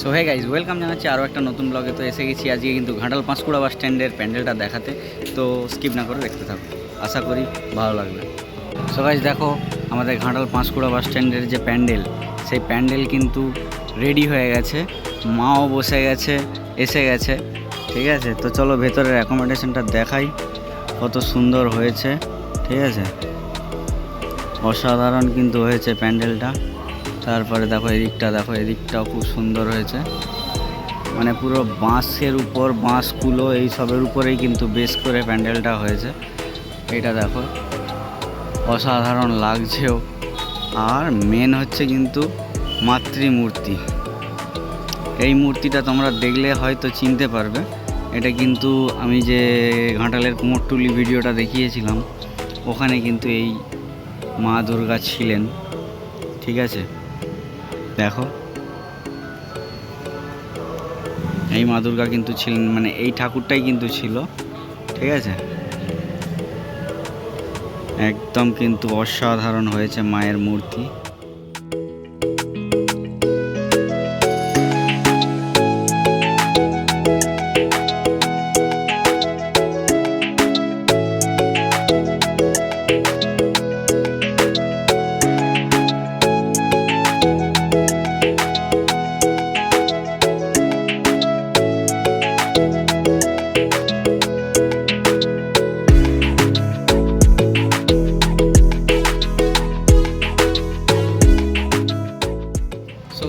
So hey guys welcome জানাচ্ছি আরও একটা নতুন ব্লগে তো এসে গেছি আজকে কিন্তু ঘাটাল পাঁশকুড়া বাস স্ট্যান্ডের প্যান্ডেলটা দেখাতে। তো স্কিপ না করে দেখতে থাকো। আশা করি ভালো লাগবে। সো গাইজ দেখো, আমাদের ঘাটাল পাঁশকুড়া বাস স্ট্যান্ডের যে প্যান্ডেল, সেই প্যান্ডেল কিন্তু রেডি হয়ে গেছে। মাও বসে গেছে, এসে গেছে। ঠিক আছে? তো চলো ভেতরের অ্যাকোমোডেশনটা দেখাই, কত সুন্দর হয়েছে। ঠিক আছে? অসাধারণ কিন্তু হয়েছে প্যান্ডেলটা। তারপরে দেখো এদিকটা, দেখো এদিকটাও খুব সুন্দর হয়েছে। মানে পুরো বাঁশের উপর, বাঁশগুলো এই সবের উপরেই কিন্তু বেশ করে প্যান্ডেলটা হয়েছে। এটা দেখো, অসাধারণ লাগছেও। আর মেন হচ্ছে কিন্তু মাতৃমূর্তি। এই মূর্তিটা তোমরা দেখলে হয়তো চিনতে পারবে। এটা কিন্তু আমি যে ঘাটালের কুমোরটুলি ভিডিওটা দেখিয়েছিলাম, ওখানে কিন্তু এই মা দুর্গা ছিলেন। ঠিক আছে? দেখো। এই মা দুর্গা কিন্তু ছিলেন মানে এই ঠাকুরটাই কিন্তু ছিল, ঠিক আছে? একদম কিন্তু অসাধারণ হয়েছে মায়ের মূর্তি।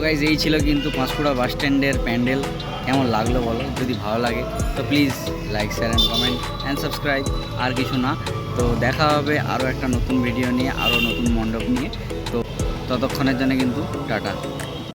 গাইজ এই ছিল কিন্তু পাঁশকুড়া বাস স্ট্যান্ডের প্যান্ডেল। কেমন লাগল বলো? যদি ভালো লাগে, তো please like share and comment and subscribe আর কিছু না, তো দেখা হবে আরও একটা নতুন ভিডিও নিয়ে আরও নতুন মণ্ডপ নিয়ে। তো ততক্ষণের জন্য কিন্তু টাটা।